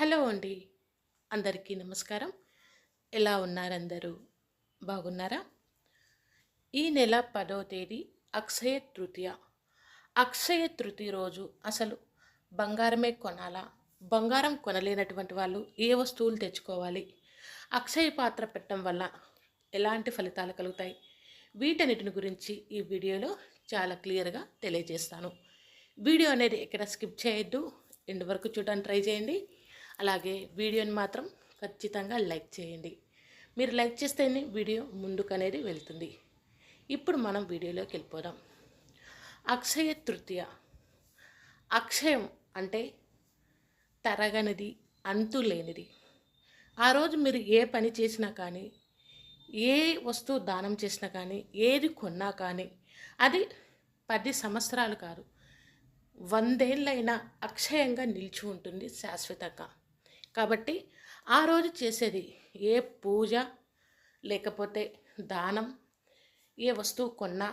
Hello అండి. అందరికీ నమస్కారం. ఎలా ఉన్నారందరూ? బాగున్నారా? ఈ నెల పదో తేదీ అక్షయ తృతీయ. అక్షయ తృతీయ రోజు అసలు బంగారమే కొనాలా? బంగారం కొనలేనటువంటి వాళ్ళు ఏ వస్తువులు తెచ్చుకోవాలి? అక్షయ పాత్ర పెట్టడం వల్ల ఎలాంటి ఫలితాలు కలుగుతాయి? వీటన్నిటిని గురించి ఈ వీడియోలో చాలా క్లియర్గా తెలియజేస్తాను. వీడియో అనేది ఎక్కడ స్కిప్ చేయొద్దు. ఎండ్ వరకు చూడడానికి ట్రై చేయండి. అలాగే వీడియోని మాత్రం ఖచ్చితంగా లైక్ చేయండి. మీరు లైక్ చేస్తేనే వీడియో ముందుకు అనేది వెళ్తుంది. ఇప్పుడు మనం వీడియోలోకి వెళ్ళిపోదాం. అక్షయ తృతీయ. అక్షయం అంటే తరగనిది అంతు లేనిది ఆ రోజు మీరు ఏ పని చేసినా కానీ ఏ వస్తువు దానం చేసినా కానీ ఏది కొన్నా కానీ అది పది సంవత్సరాలు కాదు వందేళ్ళైనా అక్షయంగా నిలిచి ఉంటుంది శాశ్వతంగా. కాబట్టి ఆ రోజు చేసేది ఏ పూజ లేకపోతే దానం ఏ వస్తువు కొన్నా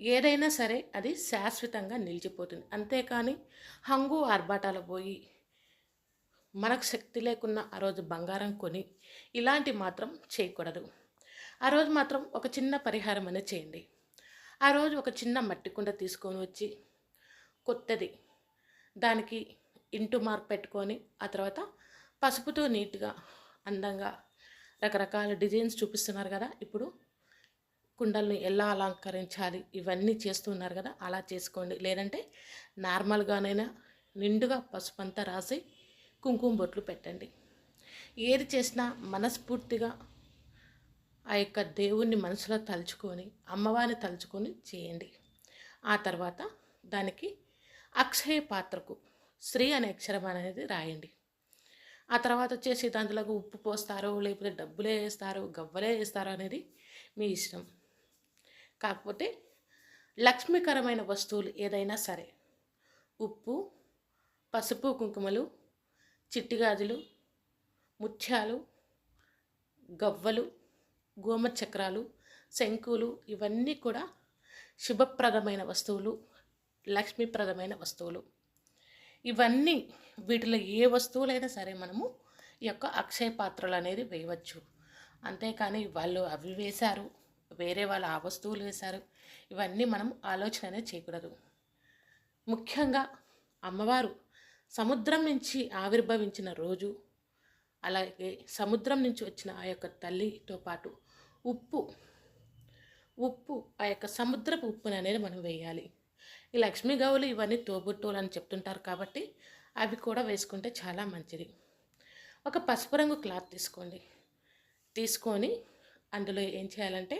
ఏదైనా సరే అది శాశ్వతంగా నిలిచిపోతుంది. అంతేకాని హంగు ఆర్భాటాలు పోయి మనకు శక్తి లేకున్నా ఆ రోజు బంగారం కొని ఇలాంటి మాత్రం చేయకూడదు. ఆ రోజు మాత్రం ఒక చిన్న పరిహారం అనేది చేయండి. ఆ రోజు ఒక చిన్న మట్టి కుండ తీసుకొని వచ్చి కొత్తది. దానికి ఇంటు మార్క్ పెట్టుకొని ఆ తర్వాత పసుపుతో నీట్గా అందంగా రకరకాల డిజైన్స్ చూపిస్తున్నారు కదా. ఇప్పుడు కుండల్ని ఎలా అలంకరించాలి ఇవన్నీ చేస్తున్నారు కదా. అలా చేసుకోండి. లేదంటే నార్మల్గానైనా నిండుగా పసుపు అంతా రాసి కుంకుమ బొట్లు పెట్టండి. ఏది చేసినా మనస్ఫూర్తిగా ఆ యొక్క దేవుణ్ణి మనసులో తలుచుకొని అమ్మవారిని తలుచుకొని చేయండి. ఆ తర్వాత దానికి అక్షయ పాత్రకు శ్రీ అనే అక్షరం అనేది రాయండి. ఆ తర్వాత వచ్చేసి దాంట్లోకి ఉప్పు పోస్తారు లేకపోతే డబ్బులే వేస్తారు గవ్వలే వేస్తారు అనేది మీ ఇష్టం. కాకపోతే లక్ష్మీకరమైన వస్తువులు ఏదైనా సరే. ఉప్పు పసుపు కుంకుమలు చిట్టిగాజులు ముత్యాలు గవ్వలు గోమ చక్రాలు శంకులు ఇవన్నీ కూడా శుభప్రదమైన వస్తువులు లక్ష్మీప్రదమైన వస్తువులు. ఇవన్నీ వీటిలో ఏ వస్తువులైనా సరే మనము ఈ యొక్క అక్షయ పాత్రలు అనేది వేయవచ్చు. అంతేకాని వాళ్ళు అవి వేశారు వేరే వాళ్ళు ఆ వస్తువులు వేశారు ఇవన్నీ మనం ఆలోచన అనేది చేయకూడదు. ముఖ్యంగా అమ్మవారు సముద్రం నుంచి ఆవిర్భవించిన రోజు అలాగే సముద్రం నుంచి వచ్చిన ఆ యొక్క తల్లితో పాటు ఉప్పు ఉప్పు ఆ యొక్క సముద్రపు ఉప్పును అనేది మనం వేయాలి. ఈ లక్ష్మీ గౌలు ఇవన్నీ తోబుట్టువులు అని చెప్తుంటారు కాబట్టి అవి కూడా వేసుకుంటే చాలా మంచిది. ఒక పసుపు రంగు క్లాత్ తీసుకోండి. తీసుకొని అందులో ఏం చేయాలంటే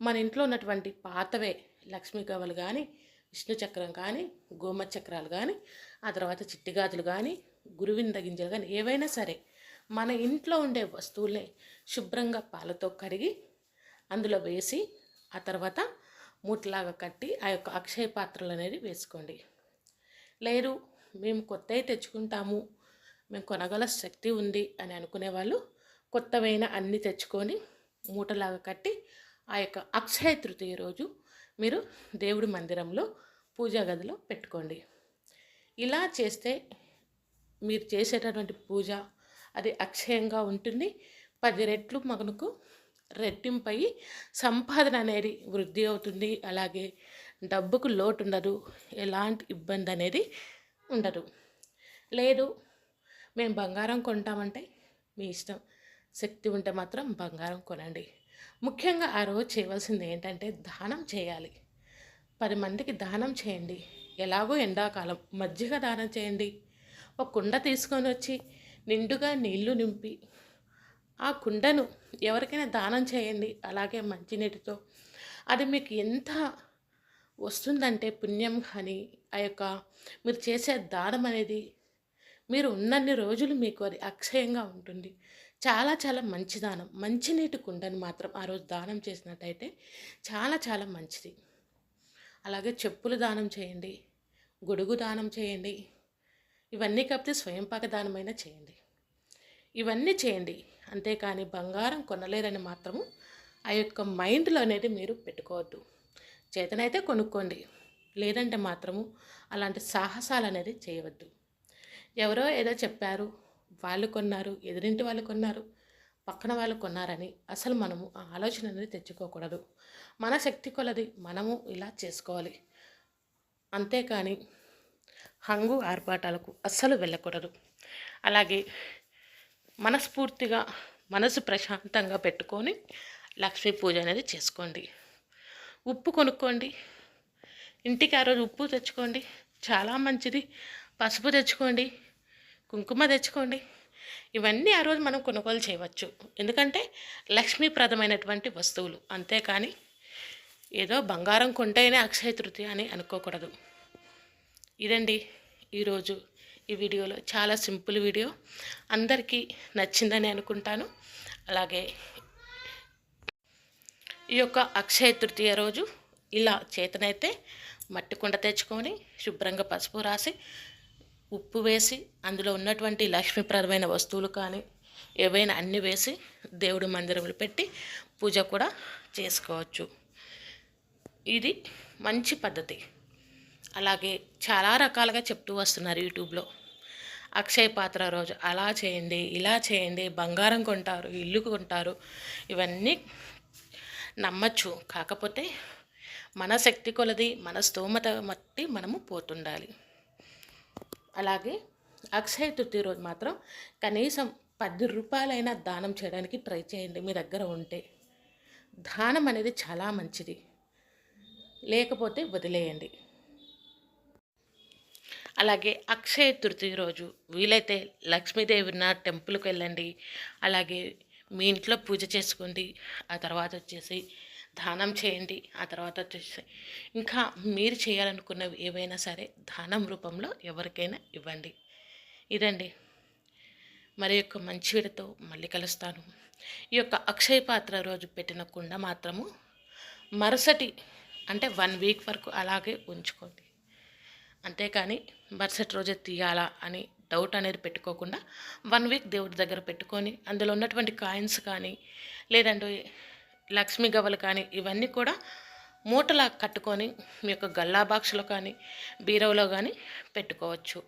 మన ఇంట్లో ఉన్నటువంటి పాతవే లక్ష్మీ గవ్వలు కానీ విష్ణు చక్రం కానీ గోమ చక్రాలు కానీ ఆ తర్వాత చిట్టిగాజులు కానీ గురువింద గింజలు కానీ ఏవైనా సరే మన ఇంట్లో ఉండే వస్తువుల్ని శుభ్రంగా పాలతో కడిగి అందులో వేసి ఆ తర్వాత మూటలాగా కట్టి ఆ యొక్క అక్షయ పాత్రలు అనేది వేసుకోండి. లేరు మేము కొత్తవి తెచ్చుకుంటాము మేము కొనగల శక్తి ఉంది అని అనుకునే వాళ్ళు కొత్తవైన అన్నీ తెచ్చుకొని మూటలాగా కట్టి ఆ యొక్క అక్షయ తృతీయ రోజు మీరు దేవుడి మందిరంలో పూజా గదిలో పెట్టుకోండి. ఇలా చేస్తే మీరు చేసేటటువంటి పూజ అది అక్షయంగా ఉంటుంది. పది రెట్లు మనకు రెట్టింపై సంపాదన అనేది వృద్ధి అవుతుంది. అలాగే డబ్బుకు లోటు ఉండదు ఎలాంటి ఇబ్బంది అనేది ఉండదు. లేదు మేము బంగారం కొంటామంటే మీ ఇష్టం. శక్తి ఉంటే మాత్రం బంగారం కొనండి. ముఖ్యంగా ఆ రోజు చేయవలసింది ఏంటంటే దానం చేయాలి. పది మందికి దానం చేయండి. ఎలాగో ఎండాకాలం. మజ్జిగ దానం చేయండి. ఒక కుండ తీసుకొని వచ్చి నిండుగా నీళ్ళు నింపి ఆ కుండను ఎవరికైనా దానం చేయండి. అలాగే మంచినీటితో. అది మీకు ఎంత వస్తుందంటే పుణ్యం కానీ ఆ యొక్క మీరు చేసే దానం అనేది మీరు ఉన్నన్ని రోజులు మీకు అది అక్షయంగా ఉంటుంది. చాలా చాలా మంచి దానం. మంచినీటి కుండను మాత్రం ఆ రోజు దానం చేసినట్టయితే చాలా చాలా మంచిది. అలాగే చెప్పులు దానం చేయండి గొడుగు దానం చేయండి ఇవన్నీ కాకపోతే స్వయంపాక దానమైనా చేయండి. ఇవన్నీ చేయండి. అంతేకాని బంగారం కొనలేరని మాత్రము ఆ యొక్క మైండ్లో అనేది మీరు పెట్టుకోవద్దు. చేతనైతే కొనుక్కోండి. లేదంటే మాత్రము అలాంటి సాహసాలు అనేది చేయవద్దు. ఎవరో ఏదో చెప్పారు వాళ్ళు కొన్నారు ఎదురింటి వాళ్ళు కొన్నారు పక్కన వాళ్ళు కొన్నారని అసలు మనము ఆ ఆలోచన అనేది తెచ్చుకోకూడదు. మన శక్తి కొలది మనము ఇలా చేసుకోవాలి. అంతేకాని హంగు ఆర్భాటాలకు అస్సలు వెళ్ళకూడదు. అలాగే మనస్ఫూర్తిగా మనసు ప్రశాంతంగా పెట్టుకొని లక్ష్మీ పూజ అనేది చేసుకోండి. ఉప్పు కొనుక్కోండి. ఇంటికి ఆ రోజు ఉప్పు తెచ్చుకోండి. చాలా మంచిది. పసుపు తెచ్చుకోండి. కుంకుమ తెచ్చుకోండి. ఇవన్నీ ఆ రోజు మనం కొనుగోలు చేయవచ్చు. ఎందుకంటే లక్ష్మీప్రదమైనటువంటి వస్తువులు. అంతేకాని ఏదో బంగారం కొంటేనే అక్షయ తృతీయ అని అనుకోకూడదు. ఇదండి ఈరోజు ఈ వీడియోలో. చాలా సింపుల్ వీడియో. అందరికీ నచ్చిందని అనుకుంటాను. అలాగే ఈ యొక్క అక్షయ తృతీయ రోజు ఇలా చేతనైతే మట్టి కుండ తెచ్చుకొని శుభ్రంగా పసుపు రాసి ఉప్పు వేసి అందులో ఉన్నటువంటి లక్ష్మీప్రదమైన వస్తువులు కానీ ఏవైనా అన్నీ వేసి దేవుడి మందిరంలో పెట్టి పూజ కూడా చేసుకోవచ్చు. ఇది మంచి పద్ధతి. అలాగే చాలా రకాలుగా చెప్తూ వస్తున్నారు యూట్యూబ్లో. అక్షయ పాత్ర రోజు అలా చేయండి ఇలా చేయండి బంగారం కొంటారు ఇల్లు కొంటారు ఇవన్నీ నమ్మచ్చు. కాకపోతే మన శక్తి కొలది మన స్తోమత మట్టి మనము పోతుండాలి. అలాగే అక్షయ తృతీయ రోజు మాత్రం కనీసం పది రూపాయలైనా దానం చేయడానికి ట్రై చేయండి మీ దగ్గర ఉంటే. దానం అనేది చాలా మంచిది. లేకపోతే వదిలేయండి. అలాగే అక్షయ తృతీయ రోజు. వీలైతే లక్ష్మీదేవి ఉన్న టెంపుల్కి వెళ్ళండి. అలాగే మీ ఇంట్లో పూజ చేసుకోండి. ఆ తర్వాత వచ్చేసి దానం చేయండి. ఆ తర్వాత వచ్చేసి ఇంకా మీరు చేయాలనుకున్నవి ఏవైనా సరే దానం రూపంలో ఎవరికైనా ఇవ్వండి. ఇదండి. మరి యొక్క మంచి విడతో మళ్ళీ కలుస్తాను. ఈ యొక్క అక్షయ పాత్ర రోజు పెట్టిన కుండ మాత్రము మరుసటి అంటే వన్ వీక్ వరకు అలాగే ఉంచుకోండి. అంతేకాని మరుసటి రోజే తీయాలా అని డౌట్ అనేది పెట్టుకోకుండా వన్ వీక్ దేవుడి దగ్గర పెట్టుకొని అందులో ఉన్నటువంటి కాయిన్స్ కానీ లేదంటే లక్ష్మీ గవ్వలు కానీ ఇవన్నీ కూడా మూటలా కట్టుకొని మీ యొక్క గల్లా బాక్స్లో కానీ బీరవలో కానీ పెట్టుకోవచ్చు.